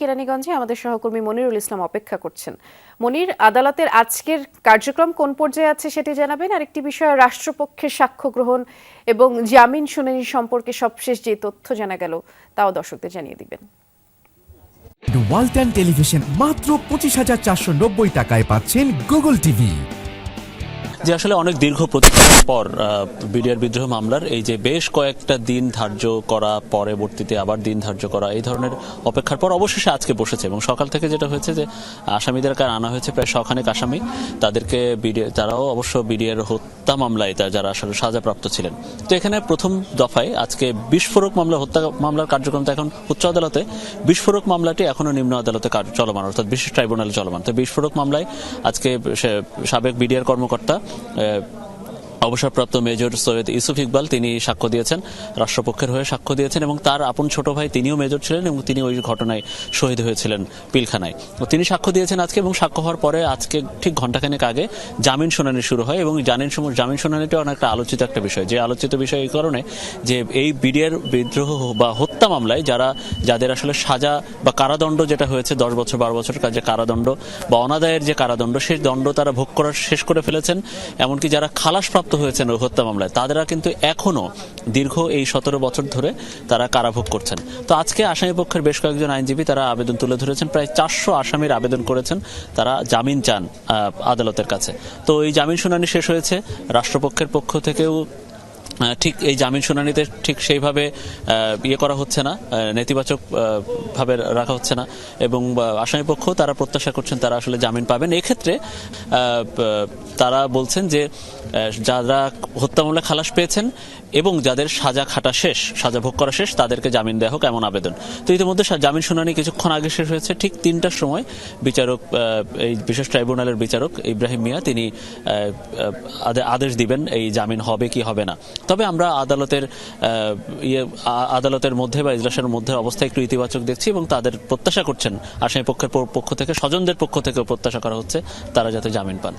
কেরানীগঞ্জে আমাদের সহকর্মী মনিরুল ইসলাম অপেক্ষা করছেন। মনির, আদালতের আজকের কার্যক্রম কোন পর্যায়ে আছে সেটি জানাবেন? আর একটি বিষয়, রাষ্ট্রপক্ষের সাক্ষ্য গ্রহণ এবং জামিন শুনানি সম্পর্কে সবশেষ যে তথ্য জানা গেল, তাও দর্শকদের জানিয়ে দিবেন। ওয়ালটন টেলিভিশন মাত্র পঁচিশ হাজার চারশো নব্বই টাকায় পাচ্ছেন গুগল টিভি। যে আসলে অনেক দীর্ঘ প্রতীক্ষার পর বিডিআর বিদ্রোহ মামলার এই যে বেশ কয়েকটা দিন ধার্য করা, পরবর্তীতে আবার দিন ধার্য করা, এই ধরনের অপেক্ষার পর অবশেষে আজকে বসেছে এবং সকাল থেকে যেটা হয়েছে যে আসামিদের কাছে আনা হয়েছে প্রায় শখানেক আসামি, তাদেরকে বিডিআর তারাও অবশ্য বিডিআর হত্যা মামলায় তা যারা আসলে সাজাপ্রাপ্ত ছিলেন। তো এখানে প্রথম দফায় আজকে বিস্ফোরক মামলা, হত্যা মামলার কার্যক্রম তো এখন উচ্চ আদালতে, বিস্ফোরক মামলাটি এখনও নিম্ন আদালতে চলমান, অর্থাৎ বিশেষ ট্রাইব্যুনালে চলমান। তো বিস্ফোরক মামলায় আজকে সাবেক বিডিআর কর্মকর্তা Yeah. অবসরপ্রাপ্ত মেজর সৈয়দ ইউসুফ ইকবাল, তিনি সাক্ষ্য দিয়েছেন, রাষ্ট্রপক্ষের হয়ে সাক্ষ্য দিয়েছেন এবং তার আপন ছোট ভাই তিনিও মেজর ছিলেন এবং তিনি ওই ঘটনায় শহীদ হয়েছিলেন পিলখানায়। তিনি সাক্ষ্য দিয়েছেন আজকে এবং সাক্ষ্য হওয়ার পরে আজকে ঠিক ঘন্টাখানেক আগে জামিন শুনানি শুরু হয় এবং জামিন জামিন শুনানিটা অনেকটা আলোচিত একটা বিষয়। যে আলোচিত বিষয় এই কারণে যে এই বিডিআর বিদ্রোহ বা হত্যা মামলায় যারা যাদের আসলে সাজা বা কারাদণ্ড যেটা হয়েছে, দশ বছর, বারো বছর কাজে কারাদণ্ড বা অনাদায়ের যে কারাদণ্ড, সেই দণ্ড তারা ভোগ করার শেষ করে ফেলেছেন। এমনকি যারা খালাসপ্রাপ্ত হয়েছেন ওই হত্যা মামলায়। তাদেরা কিন্তু এখনও দীর্ঘ এই সতেরো বছর ধরে তারা কারাভোগ করছেন। তো আজকে আসামি পক্ষের বেশ কয়েকজন আইনজীবী তারা আবেদন তুলে ধরেছেন। প্রায় চারশো আসামির আবেদন করেছেন তারা জামিন চান আদালতের কাছে। তো এই জামিন শুনানি শেষ হয়েছে। রাষ্ট্রপক্ষের পক্ষ থেকেও ঠিক এই জামিন শুনানিতে ঠিক সেইভাবে ইয়ে করা হচ্ছে না নেতিবাচক ভাবে রাখা হচ্ছে না, এবং আসামি পক্ষ তারা প্রত্যাশা করছেন তারা আসলে জামিন পাবেন। এক্ষেত্রে তারা বলছেন যে যারা হত্যা মামলা খালাস পেয়েছেন এবং যাদের সাজা খাটা শেষ, সাজা ভোগ করা শেষ, তাদেরকে জামিন দেওয়া হোক এমন আবেদন। তো ইতিমধ্যে জামিন শুনানি কিছুক্ষণ আগে শেষ হয়েছে। ঠিক তিনটার সময় বিচারক এই বিশেষ ট্রাইব্যুনালের বিচারক ইব্রাহিম মিয়া তিনি আদেশ দিবেন এই জামিন হবে কি হবে না। তবে আমরা আদালতের ইয়ে আদালতের মধ্যে বা ইজলাসের মধ্যে অবস্থা একটু ইতিবাচক দেখছি এবং তাদের প্রত্যাশা করছেন। আসামি পক্ষের পক্ষ থেকে, স্বজনদের পক্ষ থেকে প্রত্যাশা করা হচ্ছে, তারা যাতে জামিন পান।